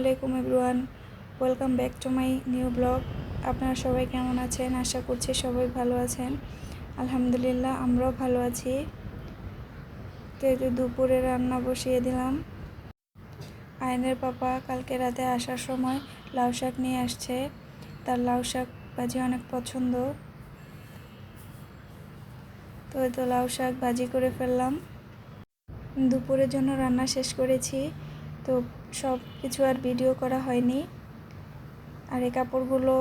আলাইকুম everyone, welcome back to my new blog. আপনারা সবাই কেমন আছেন? আশা করছি সবাই ভালো আছেন। আলহামদুলিল্লাহ, আমরাও ভালো আছি। তো এই দুপুরে রান্না বসিয়ে দিলাম। আয়নের পাপা কালকে রাতে আসার সময় লাউ শাক নিয়ে আসছে। তার লাউ শাক ভাজি অনেক পছন্দ। তো এই তো লাউ শাক ভাজি করে ফেললাম। দুপুরের জন্য রান্না শেষ করেছি। তো সব কিছু আর ভিডিও করা হয়নি। আর এই কাপড়গুলো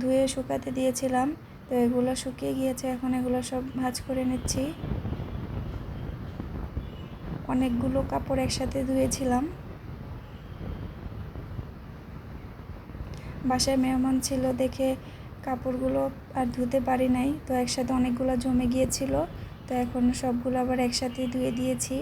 ধুয়ে শুকাতে দিয়েছিলাম, তো এগুলো শুকিয়ে গিয়েছে, এখন এগুলো সব ভাঁজ করে নিচ্ছি। অনেকগুলো কাপড় একসাথে ধুয়েছিলাম। বাসায় মেহমান ছিল দেখে কাপড়গুলো আর ধুতে পারি নাই, তো একসাথে অনেকগুলো জমে গিয়েছিল, তো এখন সবগুলো আবার একসাথে ধুয়ে দিয়েছি।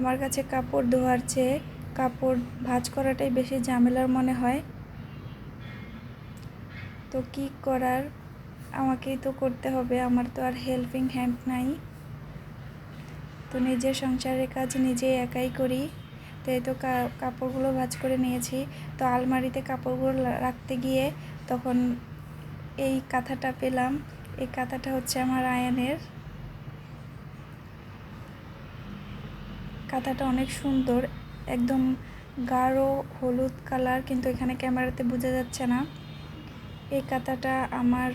আমার কাছে কাপড় ধোয়ার চেয়ে কাপড় ভাঁজ করাটাই বেশি ঝামেলার মনে হয়। তো কি করার? আমাকেই তো করতে হবে, আমার তো আর হেল্পিং হ্যান্ড নাই। তো নিজের সংসারের কাজ নিজেই একাই করি তো এই তো কাপড়গুলো ভাঁজ করে নিয়েছি। তো আলমারিতে কাপড়গুলো রাখতে গিয়ে তখন এই কাঁথাটা পেলাম। এই কাঁথাটা হচ্ছে আমার আয়নের। কাঁথাটা অনেক সুন্দর, একদম গাঢ় হলুদ কালার, কিন্তু এখানে ক্যামেরাতে বোঝা যাচ্ছে না। এই কাঁথাটা আমার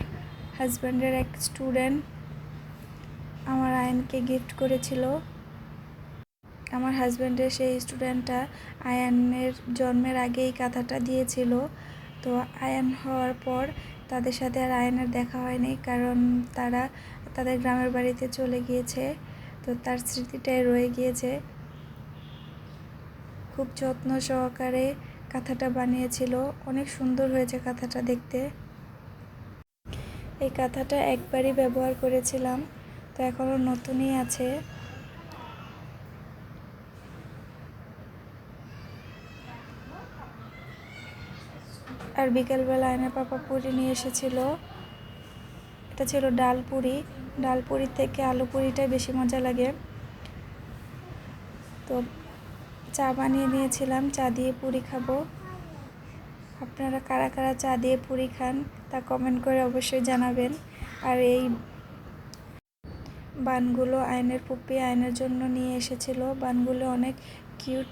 হাজব্যান্ডের এক স্টুডেন্ট, আমার আয়নকে গিফট করেছিল। আমার হাজব্যান্ডের সেই স্টুডেন্টটা আয়ানের জন্মের আগে এই কাঁথাটা দিয়েছিল। তো আয়ান হওয়ার পর তাদের সাথে আর আয়নের দেখা হয়নি, কারণ তারা তাদের গ্রামের বাড়িতে চলে গিয়েছে। তো তার স্মৃতিটাই রয়ে গিয়েছে। খুব যত্ন সহকারে কাঁথাটা বানিয়েছিল। অনেক সুন্দর হয়েছে কাঁথাটা দেখতে। এই কাঁথাটা একবারই ব্যবহার করেছিলাম, তো এখনও নতুনই আছে। আর বিকেলবেলা আয়না পাপা পুরি নিয়ে এসেছিল। এটা ছিল ডাল পুরি। ডাল পুরি থেকে আলু পুরিটাই বেশি মজা লাগে। তো চা বানিয়ে নিয়েছিলাম চা দিয়ে পুরি খাব। আপনারা কারা কারা চা দিয়ে পুরি খান তা কমেন্ট করে অবশ্যই জানাবেন। আর এই বানগুলো আয়নের পুপি আয়নের জন্য নিয়ে এসেছিল। বানগুলো অনেক কিউট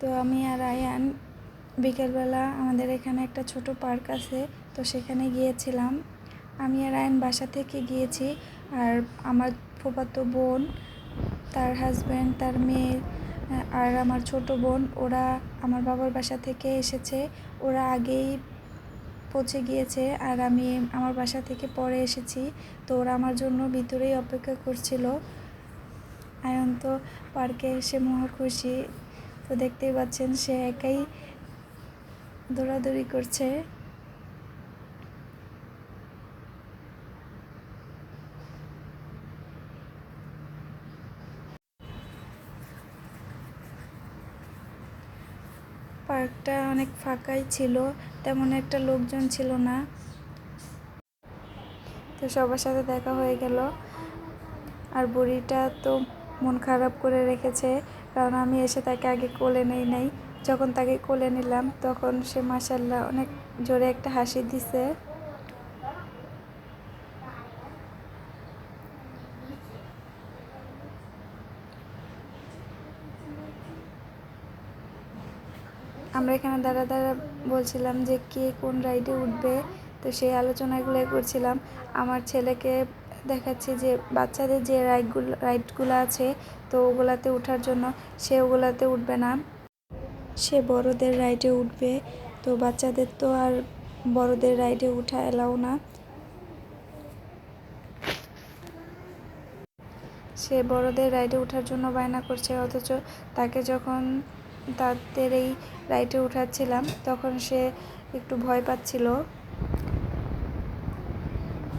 তো আমি আর আয়ান বিকেলবেলা আমাদের এখানে একটা ছোট পার্ক আছে, তো সেখানে গিয়েছিলাম। আমি আর আয়ন বাসা থেকে গিয়েছি, আর আমার ফুফাতো বোন তার হাজব্যান্ড তার মেয়ে আর আমার ছোট বোন, ওরা আমার বাবার বাসা থেকে এসেছে। ওরা আগেই পৌঁছে গিয়েছে আর আমি আমার বাসা থেকে পরে এসেছি। তো ওরা আমার জন্য ভিতরেই অপেক্ষা করছিল। আয়ন তো পার্কে এসে মহা খুশি। তো দেখতেই পাচ্ছেন, সে একাই দৌড়াদৌড়ি করছে। পার্কটা অনেক ফাঁকাই ছিল, তেমন একটা লোকজন ছিল না। তো সবার সাথে দেখা হয়ে গেল। আর বুড়িটা তো মন খারাপ করে রেখেছে, কারণ আমি এসে তাকে আগে কোলে নেই নাই। যখন তাকে কোলে নিলাম, তখন সে মাসাল্লাহ অনেক জোরে একটা হাসি দিছে। আমরা এখানে দাঁড়া দাঁড়া বলছিলাম যে কে কোন রাইডে উঠবে। তো সেই আলোচনাগুলোই করছিলাম। আমার ছেলেকে দেখাচ্ছি যে বাচ্চাদের যে রাইডগুলো রাইডগুলো আছে, তো ওগুলাতে ওঠার জন্য সে ওগুলাতে উঠবে না। সে বড়দের রাইডে উঠবে। তো বাচ্চাদের তো আর বড়দের রাইডে উঠা এলাও না। সে বড়দের রাইডে ওঠার জন্য বায়না করছে, অথচ তাকে যখন তাদের এই রাইডে উঠাচ্ছিলাম। তখন সে একটু ভয় পাচ্ছিল।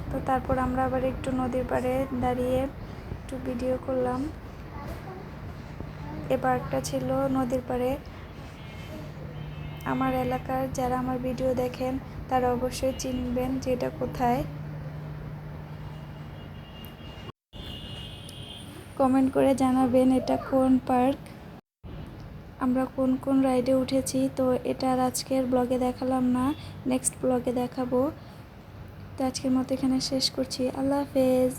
তো তারপর আমরা আবার একটু নদীর পাড়ে দাঁড়িয়ে একটু ভিডিও করলাম। এ পার্কটা ছিল নদীর পাড়ে। আমার এলাকার যারা আমার ভিডিও দেখেন, তারা অবশ্যই চিনবেন যে এটা কোথায়। কমেন্ট করে জানাবেন এটা কোন পার্ক। আমরা কোন কোন রাইডে উঠেছি, তো এটা আর আজকের ব্লগে দেখালাম না। নেক্সট ব্লগে দেখাবো। তো আজকের মতো এখানে শেষ করছি। আল্লাহ হাফেজ।